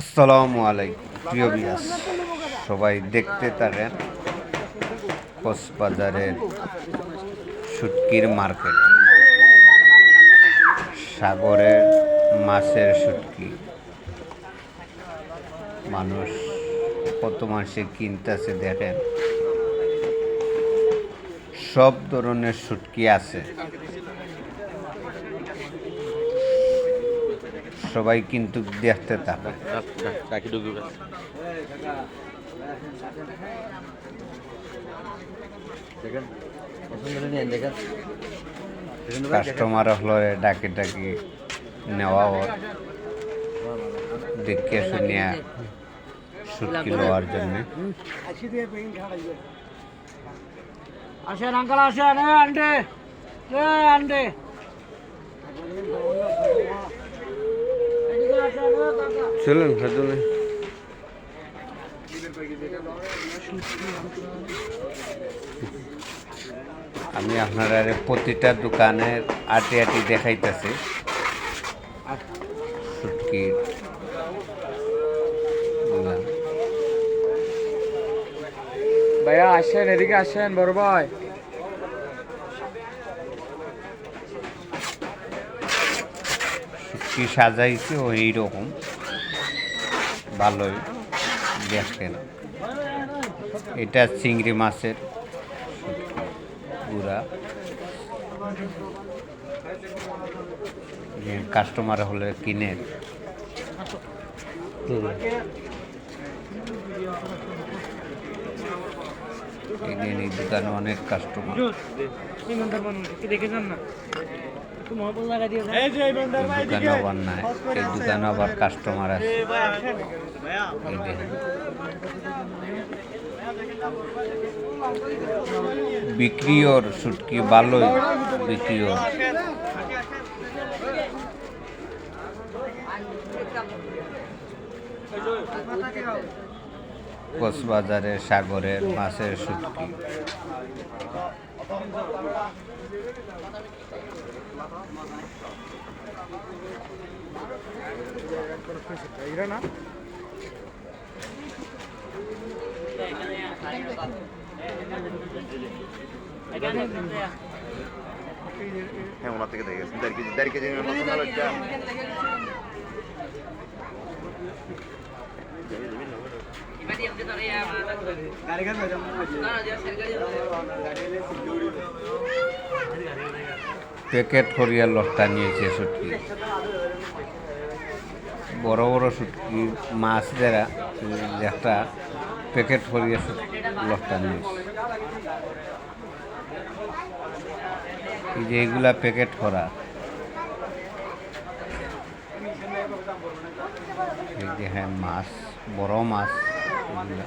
আসসালামু আলাইকুম। প্রিয় বিয়াস সবাই দেখতে থাকেন কক্সবাজারের শুটকির মার্কেট। সাগরের মাছের শুটকি। মানুষ কত মানুষে কিনতেছে দেখেন। সব ধরনের শুটকি আছে। সবাই কিন্তু দেখতে থাকে। দেখেন কাস্টমার হলো ডাকি ডাকি নেওয়া ওর দেখে শুনিয়া শুটকি লওয়ার জন্য। আসেন আঙ্কাল আসেন। আন্ডে আন্ডে চলুন ভেতরে আমি আপনারা প্রতিটা দোকানের আটি আটি দেখাইতেছি। শুটকির ভাইয়া, আসেন, এদিকে আসেন, বড় ভাই। সাজাইছে ওই রকম ভালোই দেখেন এটা চিংড়ি মাছের গুড়া। কাস্টমার হলে কিনে। এই দোকানে অনেক কাস্টমার এই দোকানে আবার নাই। এই দোকানে আবার কাস্টমার আছে। বিক্রিওর শুটকি ভালোই বিক্রিওর কক্সবাজারে সাগরের মাছের হ্যাঁ ওনার থেকে দেখে গেছেন দেড় কেজি দেড় কেজি হলো একটা প্যাকেট করিয়া লটটা নিয়েছে শুটকি বড় বড় শুটকি মাছ যারা একটা প্যাকেট করিয়া লটটা নিয়েছে। যে এগুলা প্যাকেট করা। হ্যাঁ মাছ, বড় মাছ, এগুলা।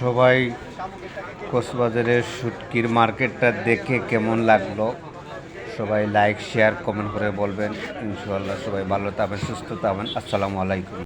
সবাই কক্সবাজারের শুটকির মার্কেটটা দেখে কেমন লাগল? সবাই লাইক শেয়ার কমেন্ট করে বলবেন। ইনশাআল্লাহ সবাই ভালো থাকবেন, সুস্থ থাকবেন। আসসালামু আলাইকুম।